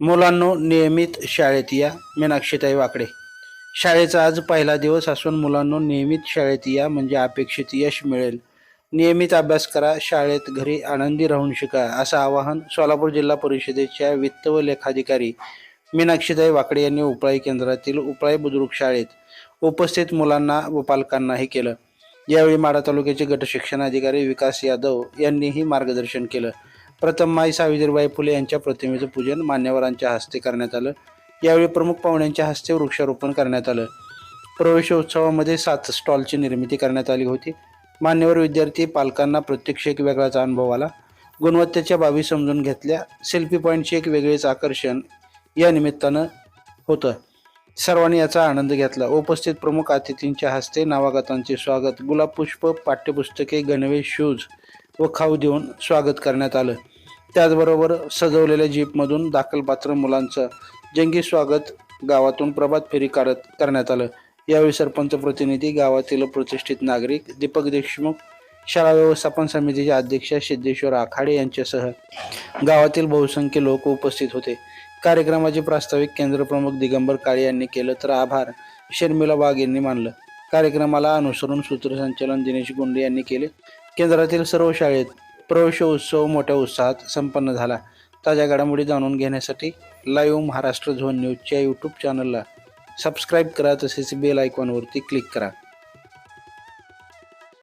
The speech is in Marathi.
मुलांनो नियमित शाळेत या मीनाक्षीताई वाकडे. शाळेचा आज पहिला दिवस असून मुलांनो नियमित शाळेत या म्हणजे अपेक्षित यश मिळेल. नियमित अभ्यास करा शाळेत घरी आनंदी राहून शिका असं आवाहन सोलापूर जिल्हा परिषदेच्या वित्त व लेखाधिकारी मीनाक्षीताई वाकडे यांनी उपळाई केंद्रातील उपळाई बुद्रुक शाळेत उपस्थित मुलांना व पालकांनाही केलं. यावेळी माडा तालुक्याचे गटशिक्षण अधिकारी विकास यादव यांनीही मार्गदर्शन केलं. प्रथम माई सावित्रीबाई फुले यांच्या प्रतिमेचं पूजन मान्यवरांच्या हस्ते करण्यात आलं. यावेळी प्रमुख पाहुण्यांच्या हस्ते वृक्षारोपण करण्यात आलं. प्रवेशोत्सवामध्ये सात स्टॉलची निर्मिती करण्यात आली होती. मान्यवर विद्यार्थी पालकांना प्रत्यक्ष एक वेगळाच अनुभव आला. गुणवत्तेच्या बाबी समजून घेतल्या. सेल्फी पॉईंटचे एक वेगळेच आकर्षण या निमित्तानं होतं. सर्वांनी याचा आनंद घेतला. उपस्थित प्रमुख अतिथींच्या हस्ते नावागतांचे स्वागत गुलाब पुष्प पाठ्यपुस्तके गणवेश शूज व खाऊ देऊन स्वागत करण्यात आलं. त्याचबरोबर सजवलेल्या जीपमधून दाखलपात्र मुलांचं जंगी स्वागत गावातून प्रभात फेरी काढत करण्यात आलं. यावेळी सरपंच प्रतिनिधी गावातील प्रतिष्ठित नागरिक दीपक देशमुख शाळा व्यवस्थापन समितीचे अध्यक्ष सिद्धेश्वर आखाडे यांच्यासह गावातील बहुसंख्य लोक उपस्थित होते. कार्यक्रमाचे प्रास्ताविक केंद्रप्रमुख दिगंबर काळे यांनी केलं तर आभार शर्मिला वाघ यांनी मानलं. कार्यक्रमाला अनुसरून सूत्रसंचालन दिनेश गुंडे यांनी केले. केंद्रातील सर्व शाळेत प्रवेशोत्सव मोठ्या उत्साहात संपन्न झाला. ताज्या घडामोडी जाणून घेण्यासाठी लाईव्ह महाराष्ट्र झोन न्यूजच्या यूट्यूब चॅनलला सबस्क्राईब करा. तसेच बेल आयकॉनवरती क्लिक करा.